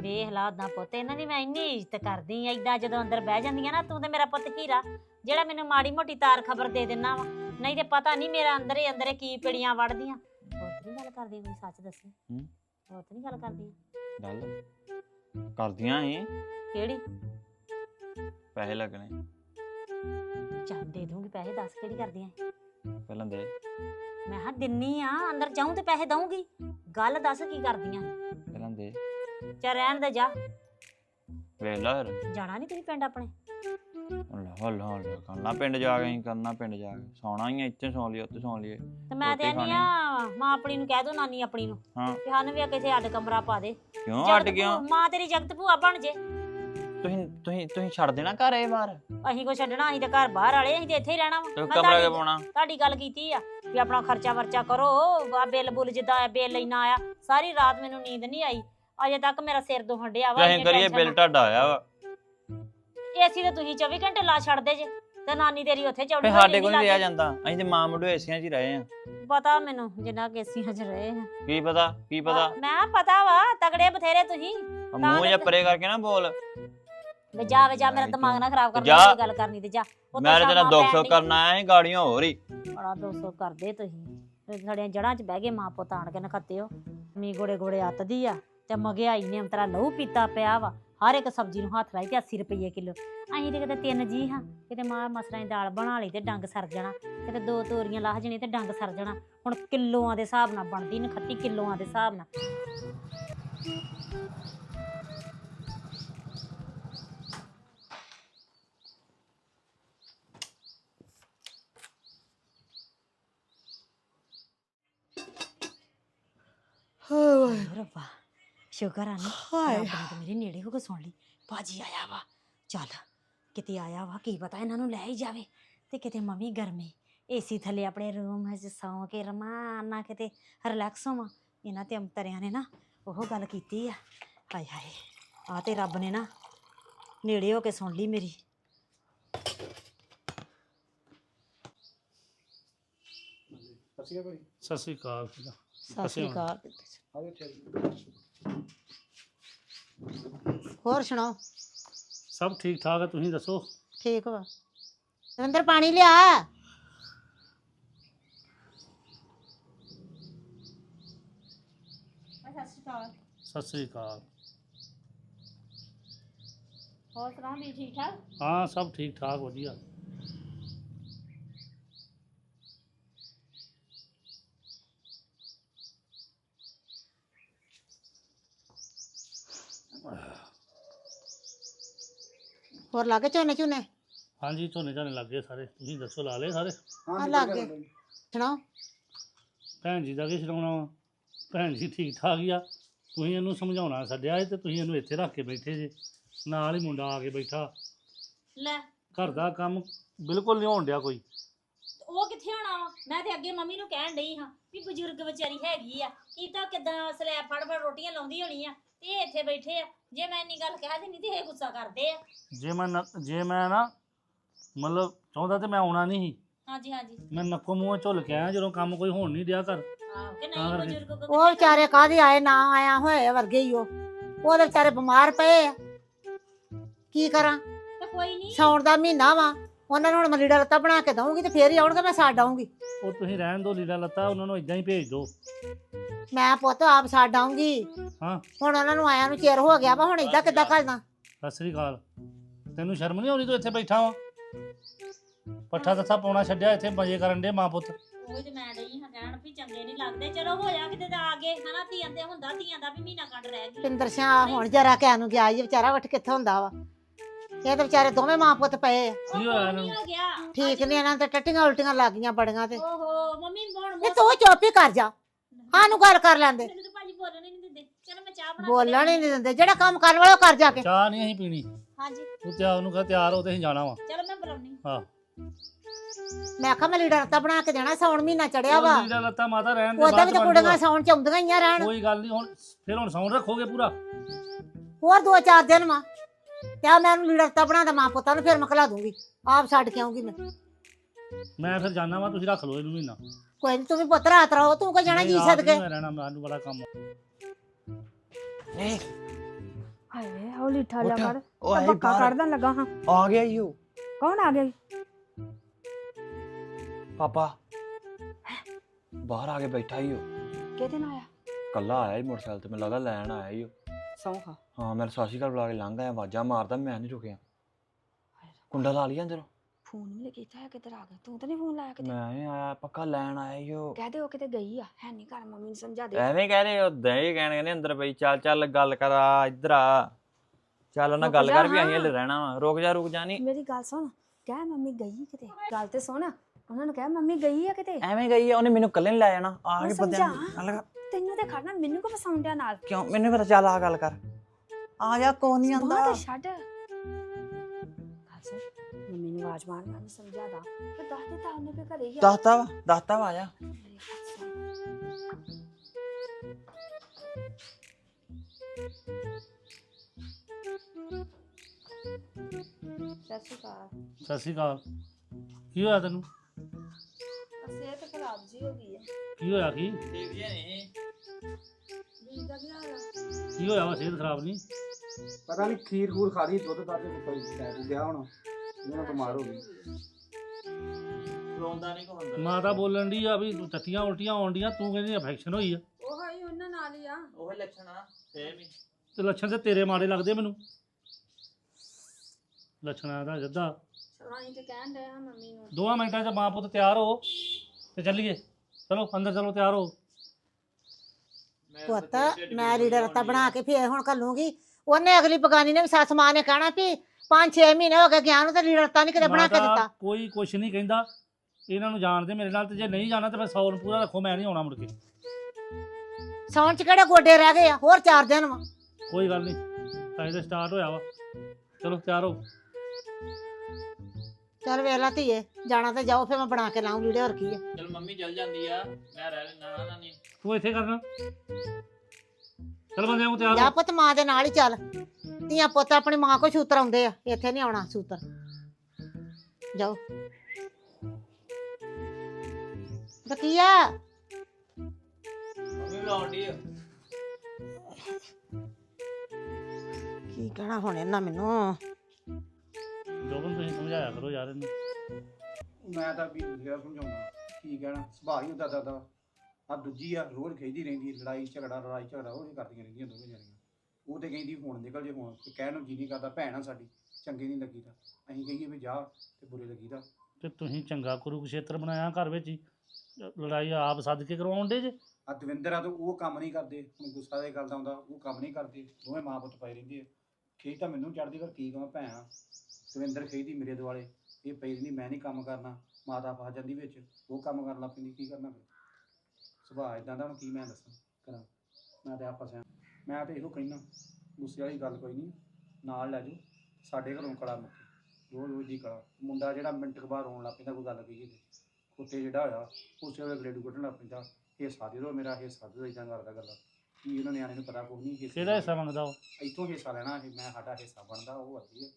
ਵੇਖ ਲਾ ਉਦਾਂ ਪੁੱਤ ਇਹਨਾਂ ਦੀ ਮੈਂ ਇੰਨੀ ਇੱਜ਼ਤ ਕਰਦੀ ਆ ਏਦਾਂ ਜਦੋਂ ਅੰਦਰ ਬਹਿ ਜਾਂਦੀਆਂ ਨਾ ਤੂੰ ਤੇ ਮੇਰਾ ਪੁੱਤ ਹੀਰਾ ਜਿਹੜਾ ਮੈਨੂੰ ਮਾੜੀ ਮੋਟੀ ਤਾਰ ਖਬਰ ਦੇ ਦਿੰਨਾ ਵਾ। ਨਹੀਂ ਤੇ ਪਤਾ ਨਹੀਂ ਮੇਰਾ ਅੰਦਰੇ ਅੰਦਰੇ ਕੀ ਪਿੜੀਆਂ ਵੜਦੀਆਂ। ਬਹੁਤ ਨਹੀਂ ਗੱਲ ਕਰਦੀ ਕੋਈ ਸੱਚ ਦੱਸੀ? ਹੂੰ? ਬਹੁਤ ਨਹੀਂ ਗੱਲ ਕਰਦੀ? ਗੱਲ ਕਰਦੀਆਂ ਸੀ। ਕਿਹੜੀ? ਪੈਸੇ ਲੱਗਣੇ। ਚੱਲ ਦੇ ਦੂੰਗੀ ਪੈਸੇ ਦੱਸ ਕਿਹੜੀ ਕਰਦੀਆਂ ਪਹਿਲਾਂ ਦੇ। ਮੈਂ ਹਾਂ ਦਿੰਨੀ ਆ ਅੰਦਰ ਜਾਊਂ ਤੇ ਪੈਸੇ ਦਊਂਗੀ। ਗੱਲ ਦੱਸ ਕੀ ਕਰਦੀਆਂ ਪਹਿਲਾਂ ਦੇ। ਚੱਲ ਰਹਿਣ ਦੇ ਜਾ। ਵੇਖ ਲਾ ਫਿਰ ਜਾਣਾ ਨਹੀਂ ਤੁਸੀਂ ਪਿੰਡ ਆਪਣੇ? ਹੱਲਾ ਹੱਲਾ ਹੱਲਾ ਕਰਨਾ ਪਿੰਡ ਜਾ ਕੇ ਅਸੀਂ ਕਰਨਾ ਪਿੰਡ ਜਾ ਕੇ। ਸੌਣਾ ਹੀ ਆ ਇੱਥੇ ਸੌਂ ਲਈ ਉੱਥੇ ਸੌਂ ਲਈਏ। ਤੇ ਮੈਂ ਤੇ ਰੋਟੀ ਆਨੀ ਆ ਮਾਂ ਆਪਣੀ ਨੂੰ ਕਹਿ ਦੋ ਨਾਨੀ ਆਪਣੀ ਨੂੰ। ਹਾਂ। ਕਿ ਸਾਨੂੰ ਵੀ ਕਿਸੇ ਅੱਡ ਕਮਰਾ ਪਾ ਦੇ। ਕਿਉਂ ਜਗਤ ਅੱਡ ਭੂਆ- ਮਾਂ ਤੇਰੀ ਜਗਤ ਭੂਆ ਬਣ ਜੇ। ਤੁਸੀਂ ਤੁਸੀਂ ਤੁਸੀਂ ਛੱਡ ਦੇਣਾ ਘਰ ਇਹ ਬਾਹਰ ਅਸੀਂ ਕੋ ਛੱਡਣਾ ਅਸੀਂ ਤੇ ਘਰ ਬਾਹਰ ਵਾਲੇ ਅਸੀਂ ਤੇ ਇੱਥੇ ਹੀ ਰਹਿਣਾ ਵਾ। ਮੈਂ ਕਮਰਾ ਕੇ ਤੁਹਾਡੀ- ਪਾਉਣਾ? ਤੁਹਾਡੀ ਗੱਲ ਕੀਤੀ ਆ ਵੀ ਆਪਣਾ ਖਰਚਾ ਵਰਚਾ ਕਰੋ ਆ ਬਿੱਲ ਬੁੱਲ ਜਿੱਦਾਂ ਆਇਆ ਬਿੱਲ ਇੰਨਾ ਆਇਆ। ਸਾਰੀ ਰਾਤ ਮੈਨੂੰ ਨੀਂਦ ਨਹੀਂ ਆਈ। ਅਜੇ ਤੱਕ ਮੇਰਾ ਸਿਰ ਦੁਖਣ ਡਿਆ ਤੇ ਵਾ ਅਸੀਂ ਕਰੀਏ ਬਿੱਲ ਤੁਹਾਡਾ ਆਇਆ ਵਾ। ਏਸੀ ਤੇ ਤੁਸੀਂ 24 ਘੰਟੇ ਲਾ ਛੱਡਦੇ ਜੇ ਤੇ ਨਾਨੀ ਤੇਰੀ ਉੱਥੇ ਚੌੜੀ ਫੇ ਸਾਡੇ ਕੋਲ ਨਹੀਂ ਰਿਹਾ ਜਾਂਦਾ। ਅਸੀਂ ਤੇ ਮਾਂ ਮੁੰਡੇ ਏਸੀਆਂ 'ਚ ਹੀ ਰਹੇ ਆ ਪਤਾ ਮੈਨੂੰ ਜਿੰਨਾ ਕੇਸੀਆਂ 'ਚ ਰਹੇ ਆ ਕੀ ਪਤਾ ਕੀ ਪਤਾ? ਮੈਂ ਕਿਹਾ ਪਤਾ ਵਾ ਤਗੜੇ ਬਥੇਰੇ ਤੁਸੀਂ। ਮੂੰਹ ਜਾਂ ਪਰੇ ਕਰਕੇ ਨਾ ਬੋਲ। ਵੇ ਜਾ ਵੇ ਜਾ ਮੇਰਾ ਦਿਮਾਗ ਨਾ ਖਰਾਬ ਕਰ ਜਾ। ਕੋਈ ਗੱਲ ਕਰਨੀ ਤੇ ਜਾ। ਉੱਥੇ ਮੈਂ ਤੇ ਤੇਰਾ ਸ਼ਾਮਾਂ ਦੁੱਖ ਪੈਣ ਸੁੱਖ ਡਈ। ਕਰਨ ਆਇਆ ਸੀ ਗਾੜੀਆਂ ਹੋਰ ਹੀ। ਬੜਾ 200 ਕਰਦੇ ਤੁਸੀਂ। ਤੇ ਸਾਡੀਆਂ ਜੜਾਂ 'ਚ ਬਹਿ ਗਏ ਮਾਂ ਪੁੱਤ ਆਣ ਕੇ ਨਖੱਤੇ ਹੋ ਮੀ ਗੋੜੇ ਗੋੜੇ ਅੱਤਦੀ ਆ ਤੇ ਮਗਿਆਈ ਨੇ ਅੰਤਰਾ ਲਹੂ ਪੀਤਾ ਪਿਆ ਵਾ। ਹਰ ਇੱਕ ਸਬਜ਼ੀ ਨੂੰ ਹੱਥ ਲਾਈ ਤੇ 80 ਰੁਪਏ ਕਿਲੋ। ਅਸੀਂ ਤੇ ਕਿਤੇ ਤਿੰਨ ਜੀ ਹਾਂ ਕਿਤੇ ਮਾਂ ਮਸਰਾਂ ਦੀ ਦਾਲ ਬਣਾ ਲਈ ਤੇ ਡੰਗ ਸਰ ਜਾਣਾ। ਕਿਤੇ ਦੋ ਤੋਰੀਆਂ ਲਾਹ ਜਣੀ ਤੇ ਡੰਗ ਸਰ ਜਾਣਾ। ਹੁਣ ਕਿਲੋਆਂ ਦੇ ਹਿਸਾਬ ਨਾਲ ਬਣਦੀ ਨਖੱਤੀ ਕਿਲੋਆਂ ਦੇ ਹਿਸਾਬ ਨਾਲ। ਹਾਏ ਰੱਬਾ ਸ਼ੁਕਰ ਆ ਨੀ। ਰੱਬ ਨੇ ਤਾਂ ਮੇਰੇ ਨੇੜੇ ਹੋ ਕੇ ਸੁਣ ਲਈ। ਬਾਜੀ ਆਇਆ ਵਾ। ਚੱਲ ਕਿਤੇ ਆਇਆ ਵਾ ਕੀ ਪਤਾ ਇਹਨਾਂ ਨੂੰ ਲੈ ਹੀ ਜਾਵੇ ਤੇ ਕਿਤੇ ਮੰਮੀ ਗਰਮੀ। ਏਸੀ ਥੱਲੇ ਆਪਣੇ ਰੂਮ ਵਿੱਚ ਸੌਂ ਕੇ ਰਮਾਨ ਨਾਲ ਕਿਤੇ ਰਿਲੈਕਸ ਹੋਵਾਂ। ਇਹਨਾਂ ਤੇ ਅੰਤਰਿਆਂ ਨੇ ਨਾ ਉਹ ਗੱਲ ਕੀਤੀ ਆ। ਹਾਏ ਹਾਏ ਆ ਤੇ ਰੱਬ ਨੇ ਨਾ ਨੇੜੇ ਹੋ ਕੇ ਸੁਣ ਲਈ ਮੇਰੀ। ਸਤਿ ਸ੍ਰੀ ਅਕਾਲ। ਸਤਿ ਸ੍ਰੀ ਅਕਾਲ। ਹੋਰ ਸੁਣਾਓ? ਸਭ ਠੀਕ ਠਾਕ ਹੈ ਤੁਸੀਂ ਦੱਸੋ? ਠੀਕ ਵਾ। ਦਵਿੰਦਰ ਪਾਣੀ ਲਿਆ? ਸਤਿ ਸ੍ਰੀ ਅਕਾਲ। ਹੋਰ ਸੁਣਾਓ ਵੀ ਠੀਕ ਠਾਕ? ਹਾਂ ਸਭ ਠੀਕ ਠਾਕ ਵਧੀਆ। ਹੋਰ ਲਾਗੇ ਝੋਨੇ ਝੋਨੇ? ਹਾਂਜੀ ਝੋਨੇ ਝਾਨੇ ਲੱਗੇ ਸਾਰੇ। ਤੁਸੀਂ ਦੱਸੋ ਲਾ ਲਏ ਸਾਰੇ? ਆ ਲੱਗ। ਗਏ ਸੁਣਾਓ। ਭੈਣ ਜੀ ਦਾ ਕੀ ਸੁਣਾਉਣਾ ਵਾ? ਭੈਣ ਜੀ ਠੀਕ ਠਾਕ ਹੀ ਆ। ਤੁਸੀਂ ਇਹਨੂੰ ਸਮਝਾਉਣਾ ਛੱਡਿਆ ਸੀ ਤੇ ਤੁਸੀਂ ਇਹਨੂੰ ਇੱਥੇ ਰੱਖ ਕੇ ਬੈਠੇ ਜੇ। ਨਾਲ ਹੀ ਮੁੰਡਾ ਆ ਕੇ ਬੈਠਾ। ਲੈ। ਘਰ ਦਾ ਕੰਮ ਬਿਲਕੁਲ ਨਹੀਂ ਹੋਣ ਡਿਆ ਕੋਈ। ਉਹ ਕਿੱਥੇ ਹੋਣਾ ਵਾ? ਮੈਂ ਤੇ ਅੱਗੇ ਮੰਮੀ ਨੂੰ ਕਹਿਣ ਡਈ ਹਾਂ ਵੀ ਬਜ਼ੁਰਗ ਵਿਚਾਰੀ ਹੈਗੀ ਆ। ਕੀ ਤਾਂ ਕਿਦਾਂ ਸਲੈਬ ਫੜ ਫੜ ਰੋਟੀਆਂ ਲਾਉਂਦੀ ਹੋਣੀ ਆ? ਤੇ ਇਹ ਇੱਥੇ ਬੈਠੇ ਆ। ਜੇ ਮੈਂ ਇੰਨੀ ਗੱਲ ਕਹਿ ਦਿੰਦੀ ਤੇ ਇਹ ਗੁੱਸਾ ਕਰਦੇ ਆ। ਜੇ ਮੈਂ ਨ- ਜੇ ਮੈਂ ਨਾ ਮਤਲਬ ਚਾਹੁੰਦਾ ਤੇ ਮੈਂ ਆਉਣਾ ਨਹੀਂ ਸੀ। ਹਾਂਜੀ ਹਾਂਜੀ। ਮੈਂ ਨੱਕੋ ਮੂੰਹ ਝੁੱਲ ਕੇ ਆਇਆ ਜਦੋਂ ਕੰਮ ਕੋਈ ਹੋਣ ਨਹੀਂ ਡਿਆ ਘਰ। ਆਹੋ ਕਿ ਨਹੀਂ ਕਰਕੇ। ਬਜ਼ੁਰਗ ਕੋ ਉਹ ਵਿਚਾਰੇ ਕਾਹਦੇ ਆਏ ਨਾ ਆਇਆ ਹੋਏ ਵਰਗੇ ਹੀ ਉਹ। ਉਹਦੇ ਵਿਚਾਰੇ ਬਿਮਾਰ ਪਏ ਆ। ਕੀ ਕਰਾਂ? ਤਾਂ ਕੋਈ ਨਹੀਂ। ਸੌਣ ਦਾ ਮਹੀਨਾ ਵਾ। ਉਹਨਾਂ ਨੂੰ ਹੁਣ ਮੈਂ ਲੀੜਾ ਲੱਤਾ ਬਣਾ ਕੇ ਦਊਂਗੀ ਤੇ ਫੇਰ ਹੀ ਆਉਣਗੇ ਮੈਂ ਛੱਡ ਆਊਂਗੀ। ਉਹ ਤੁਸੀਂ ਰਹਿਣ ਦੋ ਲੀੜਾ ਲੱਤਾ ਉਹਨਾਂ ਨੂੰ ਇਦਾਂ ਹੀ ਭੇਜ ਦਿਓ ਮੈਂ ਪੁੱਤ ਆਪ ਛੱਡ ਆਊਂਗੀ। ਹਾਂ। ਹੁਣ ਉਹਨਾਂ ਨੂੰ ਆਇਆਂ ਨੂੰ ਚਿਰ ਹੋ ਗਿਆ ਵਾ ਹੁਣ ਏਦਾਂ ਕਿੱਦਾਂ ਕਰਨਾ? ਸਤਿ ਸ੍ਰੀ ਅਕਾਲ। ਤੈਨੂੰ ਸ਼ਰਮ ਨਹੀਂ ਆਉਂਦੀ ਤੂੰ ਇੱਥੇ ਬੈਠਾ ਵਾ? ਪੱਠਾ ਦੱਸਾ ਪਾਉਣਾ ਛੱਡਿਆ ਇੱਥੇ ਮਜ਼ੇ ਕਰਨ ਦੇ ਮਾਂ ਪੁੱਤ। ਉਹ ਤੇ ਮੈਂ ਡਈ ਹਾਂ ਕਹਿਣ ਵੀ ਚੰਗੇ ਨਹੀਂ ਲੱਗਦੇ। ਚਲੋ ਹੋਇਆ ਕਿਤੇ ਤਾਂ ਆ ਗਏ। ਹਨਾ ਧੀਆਂ ਤੇ ਹੁੰਦਾ ਧੀਆਂ ਦਾ ਵੀ ਮਹੀਨਾ ਕੱਢ ਰਹਿ ਗਿਆ। ਪਿੰਦਰ ਸਿੰਘ ਹੁਣ ਜਰਾ ਕਿਆ ਨੂੰ ਗਿਆ ਵਿਚਾਰਾ ਉੱਠ ਕਿੱਥੇ ਹੁੰਦਾ ਵਾ? ਇਹ ਤਾਂ ਵਿਚਾਰੇ ਦੋਵੇਂ ਮਾਂ ਪੁੱਤ ਪਏ ਆ। ਕੀ ਹੋਇਆ ਇਹਨਾਂ? ਨੂੰ ਹੋ ਗਿਆ। ਠੀਕ ਨੇ ਇਹਨਾਂ ਤੇ ਟੱਟੀਆਂ ਉਲਟੀਆਂ ਲੱਗ ਗਈਆਂ ਬੜੀਆਂ ਤੇ। ਓਹੋ ਮੰਮੀ ਹੁਣ ਇਹ ਤੂੰ ਚੁੱਪ ਹੀ ਕਰ ਜਾ। ਸਾਨੂੰ ਗੱਲ ਕਰ ਲੈਂਦੇ ਮੈਨੂੰ ਤਾਂ ਭਾਜੀ ਬੋਲਣ ਹੀ ਨਹੀਂ ਦਿੰਦੇ ਚਲੋ ਮੈਂ ਚਾਹ ਬਣਾ ਕੇ ਬੋਲਣ ਹੀ ਲਿਆਉਂਦੀ। ਨਹੀਂ ਦਿੰਦੇ। ਜਿਹੜਾ ਕੰਮ ਕਰਨ ਵਾਲਾ ਉਹ ਕਰ ਜਾ ਕੇ। ਚਾਹ ਨਹੀਂ ਅਸੀਂ ਪੀਣੀ। ਹਾਂਜੀ। ਤੂੰ ਤਿਆਰ ਉਹਨੂੰ ਕਹ ਤਿਆਰ ਹੋ ਤੇ ਅਸੀਂ ਜਾਣਾ ਵਾ। ਚਲੋ ਮੈਂ ਬੁਲਾਉਣੀ ਹਾਂ। ਮੈਂ ਆਖਾਂ ਮੈਂ ਲੀੜਾ ਰੱਤਾ ਬਣਾ ਕੇ ਦੇਣਾ ਸੌਣ ਮਹੀਨਾ ਚੜਿਆ ਵਾ। ਲੀੜਾ ਲੱਤਾ ਮਾਤਾ ਰਹਿਣ ਦੇ ਉਹਦਾ ਬਾਅਦ ਵੀ ਚ ਤਾਂ ਬਣ ਕੁੜੀਆਂ ਜਾਊਗਾ। ਸੌਣ ਚ ਆਉਂਦੀਆਂ ਹੀ ਆ ਰਹਿਣ। ਕੋਈ ਗੱਲ ਨਹੀਂ ਹੁਣ ਫਿਰ ਹੁਣ ਸੌਣ ਰੱਖੋਗੇ ਪੂਰਾ? ਹੋਰ ਦੋ ਚਾਰ ਦਿਨ ਵਾ। ਤੇ ਆ ਮੈਂ ਉਹਨੂੰ ਲੀੜਾ ਰੱਤਾ ਬਣਾ ਦੇ ਮਾਂ ਪੁੱਤਾਂ ਨੂੰ ਫਿਰ ਮੈਂ ਖਲਾ ਦੂੰਗੀ। ਆਪ ਛੱਡ ਕੇ ਆਉਂਗੀ ਮੈਂ। ਮੈਂ ਫਿਰ ਜਾਣਾ ਵਾ ਤੁਸੀਂ ਰੱਖ ਲਓ ਇਹਨੂੰ ਮਹੀਨਾ। ਕੋਈ ਨੀ ਤੂੰ ਵੀ ਪੁੱਤ ਰਾਤ ਰਹੋ ਤੂੰ ਕੋ ਜਾਣਾ ਨਹੀਂ, ਜੀ ਆਪ ਸਦਕੇ। ਨੀ ਮੈਂ ਰਹਿਣਾ ਮੈਨੂੰ ਬੜਾ ਕੰਮ ਹਾਏ ਹੌਲੀ ਠਾਲਾ ਉੱਠ। ਕਰ ਉਹ ਤਾਂ ਆਏ ਪੱਕਾ ਬਾਹਰ। ਕੱਢਣ ਲੱਗਾ ਹਾਂ। ਆ ਗਿਆ ਈ ਉਹ। ਕੌਣ ਆ ਗਿਆ ਈ? ਪਾਪਾ। ਬਾਹਰ ਆ ਕੇ ਬੈਠਾ ਹੀ ਉਹ। ਕਿਹਦੇ ਨਾਲ ਆਇਆ? ਕੱਲਾ ਆਇਆ ਹੀ ਮੋਟਰਸਾਈਕਲ ਤੇ ਮੈਨੂੰ ਲੱਗਦਾ ਲੈਣ ਆਇਆ ਹੀ ਉਹ। ਸੌਂ ਖਾ। ਹਾਂ ਮੈਂ ਸਾਸੀ ਘਰ ਬੁਲਾ ਕੇ ਲੰਘ ਆਇਆ ਆਵਾਜ਼ਾਂ ਮਾਰਦਾ ਮੈਂ ਨਹੀਂ ਰੁਕਿਆ। ਕੁੰਡਾ ਲਾ ਲਿਆ ਅੰਦਰੋਂ। ਫੋਨ ਵੀ ਕੀਤਾ ਹੈ ਕਿੱਧਰ ਆ ਗਿਆ? ਤੂੰ ਤਾਂ ਨਹੀਂ ਫੋਨ ਲਾਇਆ ਕਿਤੇ? ਮੈਂ ਨਹੀਂ ਆਇਆ ਪੱਕਾ ਲੈਣ ਆਇਆ ਈਓ ਕਹਿ ਦੇ ਉਹ ਕਿਤੇ ਗਈ ਆ ਹੈ ਨਹੀਂ ਘਰ ਮੰਮੀ ਨੂੰ ਸਮਝਾ ਦੇ। ਐਵੇਂ ਕਹਿ ਰਹੇ ਉਦਾਂ ਹੀ ਕਹਿਣ ਕਹਿੰਦੇ ਅੰਦਰ ਬਈ ਚੱਲ ਚੱਲ ਗੱਲ ਕਰ ਆ ਇੱਧਰ ਆ। ਚੱਲ ਉਹਨਾਂ ਗੱਲ ਕਰ ਵੀ ਅਸੀਂ। ਹਲੇ ਰਹਿਣਾ ਵਾ। ਰੁਕ ਜਾ ਰੁਕ ਜਾ ਨਹੀਂ ਮੇਰੀ ਗੱਲ ਸੁਣ ਕਹਿ ਮੰਮੀ ਗਈ ਕਿਤੇ? ਗੱਲ ਤੇ ਸੁਣ ਉਹਨਾਂ ਨੂੰ ਕਹਿ ਮੰਮੀ ਗਈ ਆ ਕਿਤੇ? ਐਵੇਂ ਗਈ ਆ, ਉਹਨੇ ਮੈਨੂੰ ਕੱਲੇ ਨਹੀਂ ਲੈ ਜਾਣਾ ਆ ਕੇ ਬੰਦਿਆਂ ਨੂੰ ਕਰ। ਤੈਨੂੰ ਤੇ ਖੜਨਾ ਮੈਨੂੰ ਕੋ ਪਸੰਦਿਆ ਨਾਲ? ਕਿਉਂ? ਮੈਨੂੰ ਪਤਾ ਚੱਲ ਆ ਗੱਲ ਕਰ। ਆ ਜਾ ਕੋ ਨਹੀਂ ਆਂਦਾ। ਤੇ ਛੱਡ। ਨੂੰ ਆਵਾਜ਼ ਮਾਰ ਮੈਨੂੰ ਸਮਝਾ ਦਾ ਤੇ ਦੱਸ ਦਿੱਤਾ ਉਹਨੇ ਕਿ ਘਰੇ ਹੀ ਆ। ਦੱਸਤਾ ਵਾ ਦੱਸਤਾ ਵਾ ਆ ਜਾ। ਸਤਿ ਸ਼੍ਰੀ ਅਕਾਲ ਸਤਿ ਸ਼੍ਰੀ ਅਕਾਲ ਕੀ ਹੋਇਆ ਤੈਨੂੰ? ਸਿਹਤ ਖਰਾਬ ਜੀ ਹੋ ਗਈ ਹੈ ਕੀ ਹੋਇਆ ਕੀ? ਦਿਲ ਦਾ ਕੀ ਹਾਲ ਆ? ਕੀ ਹੋਇਆ ਵਾ ਸਿਹਤ ਖਰਾਬ ਨਹੀਂ ਪਤਾ ਨਹੀਂ ਖੀਰ ਖੂਰ ਖਾ ਲਈ ਦੁੱਧ ਦੱਧ ਪੈ ਗਿਆ ਹੁਣ। ਇਹਨਾਂ ਬਿਮਾਰ ਹੋ ਗਈ। ਰੋਂਦਾ ਨਹੀਂ ਕੋਲ ਮਾਤਾ ਬੋਲਣ ਦੀ ਆ ਵੀ ਟੱਟੀਆਂ ਉਲਟੀਆਂ ਆਉਣ ਡੀਆਂ ਤੂੰ ਕਹਿੰਦੀ ਇਨਫੈਕਸ਼ਨ ਹੋਈ ਆ। ਉਹ ਹੀ ਉਹਨਾਂ ਨਾਲ ਹੀ ਆ। ਉਹ ਲੱਛਣ ਆ ਸੇਮ ਹੀ ਤੇ ਲੱਛਣ ਤੇ ਤੇਰੇ ਮਾੜੇ ਲੱਗਦੇ ਮੈਨੂੰ। ਲੱਛਣਾਂ ਦਾ ਜੱਦਾ ਸਵਾਈ ਤੇ ਕਹਿਣ ਮੰਮੀ ਨੂੰ। ਦੋਵਾਂ ਮਿੰਟਾਂ 'ਚ ਮਾਂ ਪੁੱਤ ਤਿਆਰ ਹੋ ਤੇ ਚੱਲੀਏ। ਚਲੋ ਅੰਦਰ ਚਲੋ ਤਿਆਰ ਹੋ। ਪੁੱਤ ਮੈਂ ਰੀਡਰ ਰੱਤਾ ਬਣਾ ਕੇ ਫੇਰ ਹੁਣ ਘੱਲੂਗੀ। ਉਹਨੇ ਅਗਲੀ ਪਗਾਨੀ ਨੇ ਵੀ ਸੱਸ ਮਾਂ ਨੇ ਕਹਿਣਾ ਵੀ 5-6 ਮਹੀਨੇ ਹੋ ਗਏ ਗਿਆ ਨੂੰ ਤੇ ਰੱਤਾ ਨਹੀਂ ਕਿਤੇ ਬਣਾ ਕੇ ਮਾਤਾ, ਦਿੱਤਾ। ਕੋਈ ਕੁਛ ਨਹੀਂ ਕਹਿੰਦਾ। ਇਹਨਾਂ ਨੂੰ ਜਾਣਦੇ ਮੇਰੇ ਨਾਲ ਤੇ ਜੇ ਨਹੀਂ ਜਾਣਾ ਤੇ ਫਿਰ 100 ਨੂੰ ਪੂਰਾ ਰੱਖੋ ਮੈਂ ਨਹੀਂ ਆਉਣਾ ਮੁੜ ਕੇ। ਸੌਣ ਚ ਕਿਹੜੇ ਗੋਡੇ ਰਹਿ ਗਏ ਆ? ਹੋਰ ਚਾਰ ਦਿਨ ਵਾ। ਕੋਈ ਗੱਲ ਨਹੀਂ ਤਾਂ ਇਹਦਾ ਸਟਾਰਟ ਹੋਇਆ ਵਾ। ਚਲੋ ਤਿਆਰ ਹੋ। ਚੱਲ ਵੇਖ ਲਾ ਧੀਏ ਜਾਣਾ ਤੇ ਜਾਓ ਫੇਰ ਮੈਂ ਬਣਾ ਕੇ ਲਾਉਂ ਲੀੜੇ ਹੋਰ ਕੀ ਆ। ਚਲ ਮੰਮੀ ਚੱਲ ਜਾਂਦੀ ਆ ਮੈਂ ਰਹਿ ਲੈਣਾ ਨਾ ਨਹੀਂ ਤੂੰ ਇੱਥੇ ਕਰਨਾ। ਚਲ ਬੰਦਿਆਂ ਨੂੰ ਤਿਆਰ ਜਾ ਪੁੱਤ ਮਾਂ ਦੇ ਨਾਲ ਹੀ ਚੱਲ। ਧੀਆਂ ਪੁੱਤ ਆਪਣੀ ਮਾਂ ਕੋ ਸੂਤਰ ਆਉਂਦੇ ਆ ਇੱਥੇ ਨਹੀਂ ਆਉਣਾ ਸੂਤਰ। ਜਾਓ। ਬਕੀਆ ਆ? ਕੀ ਕਹਿਣਾ ਹੁਣ ਇਹਨਾਂ ਮੈਨੂੰ? ਜੋਬਨ ਤੁਸੀਂ ਸਮਝਾਇਆ ਕਰੋ ਯਾਰ ਇਹਨੂੰ। ਮੈਂ ਤਾਂ ਵੀ ਜਿਹੜਾ ਸਮਝਾਉਣਾ। ਕੀ ਕਹਿਣਾ? ਸੁਭਾਅ ਹੀ ਹੁੰਦਾ ਦਾਦਾ ਆ ਦੂਜੀ ਆ ਰੋਜ਼ ਖੇਦੀ ਰਹਿੰਦੀ ਲੜਾਈ ਝਗੜਾ ਲੜਾਈ ਝਗੜਾ ਉਹ ਹੀ ਕਰਦੀਆਂ ਰਹਿੰਦੀਆਂ ਦੋਵੇਂ ਜਣੀਆਂ। ਉਹ ਤੇ ਕਹਿੰਦੀ ਹੁਣ ਨਿਕਲ ਜੇ ਹੁਣ ਤੇ ਕਹਿਣ ਨੂੰ ਜੀ ਨਹੀਂ ਕਰਦਾ ਭੈਣ ਆ ਸਾਡੀ ਚੰਗੇ ਨਹੀਂ ਲੱਗੀਦਾ। ਅਸੀਂ ਕਹੀਏ ਵੀ ਜਾ ਤੇ ਬੁਰੇ ਲੱਗੀਦਾ। ਤੇ ਤੁਸੀਂ ਚੰਗਾ ਕੁਰੂਕਸ਼ੇਤਰ ਬਣਾਇਆ ਘਰ ਵਿੱਚ ਹੀ ਲੜਾਈ ਆਪ ਸੱਦ ਕੇ ਕਰਵਾਉਣ ਦੇ ਜੇ? ਆ ਦਵਿੰਦਰ ਆ ਤਾਂ ਉਹ ਕੰਮ ਨਹੀਂ ਕਰਦੇ ਹੁਣ ਗੁੱਸਾ ਦੇ ਗੱਲ ਦਾ ਆਉਂਦਾ ਉਹ ਕੰਮ ਨਹੀਂ ਕਰਦੇ ਦੋਵੇਂ ਮਾਂ ਪੁੱਤ ਪਏ ਰਹਿੰਦੇ ਆ। ਖੇਤ ਤਾਂ ਮੈਨੂੰ ਚੜਦੀ ਪਰ ਕੀ ਕਹਾਂ ਭੈਣ ਆ। ਦਵਿੰਦਰ ਖੇਦੀ ਮੇਰੇ ਦੁਆਲੇ ਇਹ ਪਈ ਨਹੀਂ ਮੈਂ ਨਹੀਂ ਕੰਮ ਕਰਨਾ ਮਾਤਾ ਫਸ ਜਾਂਦੀ ਵਿੱਚ ਉਹ ਕੰਮ ਕਰਨ ਲੱਗ ਪੈਂਦੀ ਕੀ ਕਰਨਾ ਫਿਰ? ਸੁਭਾਅ ਇਦਾਂ ਦਾ ਹੁਣ ਕੀ ਮੈਂ ਦੱਸਾਂ ਕਰਾਂ ਮੈਂ ਤੇ ਆਪਸ ਆ ਮੈਂ ਤੇ ਇਹੋ ਕਹਿਣਾ ਗੁੱਸੇ ਵਾਲੀ ਗੱਲ ਕੋਈ ਨਹੀਂ ਨਾਲ ਲੈ ਜਾਓ ਸਾਡੇ ਘਰੋਂ ਕਲਾ ਮੁੱਕੀ। ਰੋਜ਼ ਰੋਜ਼ ਦੀ ਕਲਾ। ਮੁੰਡਾ ਜਿਹੜਾ ਮਿੰਟ ਕੁ ਬਾਅਦ ਰੋਣ ਲੱਗ ਪੈਂਦਾ ਕੋਈ ਗੱਲ ਕਹੀਏ ਤੇ ਕੁੱਤੇ ਜਿਹੜਾ ਹੋਇਆ ਉਸੇ ਵੇਲੇ ਗਲੇਡੂ ਕੱਢਣ ਲੱਗ ਪੈਂਦਾ। ਹਿੱਸਾ ਦੇ ਦਿਓ ਮੇਰਾ ਹਿੱਸਾ ਦੇ ਦਿਓ ਇਦਾਂ ਕਰਦਾ ਗੱਲਾਂ। ਕੀ ਉਹਨਾਂ ਨਿਆਣੇ ਨੂੰ ਪਤਾ ਕੁਛ ਨਹੀਂ ਹਿੱਸੇ ਕਿਹੜਾ ਹਿੱਸਾ ਮੰਗਦਾ ਉਹ? ਇੱਥੋਂ ਹਿੱਸਾ ਲੈਣਾ ਇਹ ਮੈਂ ਸਾਡਾ ਹਿੱਸਾ ਬਣਦਾ ਉਹ ਅੱਧੀ ਹੈ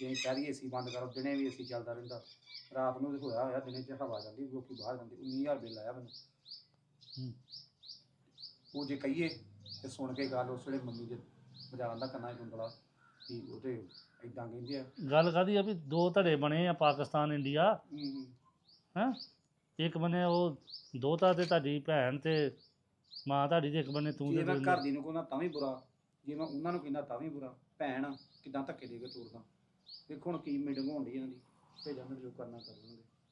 ਜੇ ਕਹਿ ਦਈਏ ਏਸੀ ਬੰਦ ਕਰੋ ਦਿਨੇ ਵੀ ਏਸੀ ਚੱਲਦਾ ਰਹਿੰਦਾ। ਰਾਤ ਨੂੰ ਤੇ ਹੋਇਆ ਹੋਇਆ ਦਿਨੇ ਚ ਹਵਾ ਜਾਂਦੀ ਲੋਕੀ ਬਾਹਰ ਜਾਂਦੇ 19000 ਬਿੱਲ ਆਇਆ ਮੈਨੂੰ। ਉਹ ਜੇ ਕਹੀਏ ਤੇ ਸੁਣ ਕੇ ਗੱਲ ਉਸ ਵੇਲੇ ਮੰਮੀ ਦੇ ਵਜਾਉਣ ਦਾ ਕੰਨਾਂ 'ਚ ਉਂਗਲਾ ਵੀ ਉਹ ਤੇ ਇਦਾਂ ਕਹਿੰਦੇ ਆ। ਗੱਲ ਕਾਦੀ ਆ ਵੀ ਦੋ ਧੜੇ ਬਣੇ ਆ ਪਾਕਿਸਤਾਨ ਇੰਡੀਆ। ਹੂੰ, ਇੱਕ ਬੰਨੇ ਉਹ ਦੋਤਾ ਤੇ ਤੁਹਾਡੀ ਭੈਣ ਤੇ ਮਾਂ ਤੁਹਾਡੀ ਤੇ ਇੱਕ ਬੰਨੇ ਤੂੰ ਜੇ ਤੇ ਮੈਂ ਘਰ ਦੀ ਨੂੰ ਕਹਿੰਦਾ ਤਾਂ ਵੀ ਬੁਰਾ। ਜੇ ਮੈਂ ਉਹਨਾਂ ਨੂੰ ਕਹਿੰਦਾ ਤਾਂ ਵੀ ਬੁਰਾ। ਭੈਣ ਕਿਦਾਂ ਧੱਕੇ ਦੇ ਕੇ ਤੋਰਦਾ। ਵੇਖੋ ਹੁਣ ਕੀ ਮੀਟਿੰਗ ਹੋਣ ਡਈ ਇਹਨਾਂ ਦੀ। ਭੇਜਾਂ ਜੋ ਕਰਨਾ ਕਰ ਲੈਣਗੇ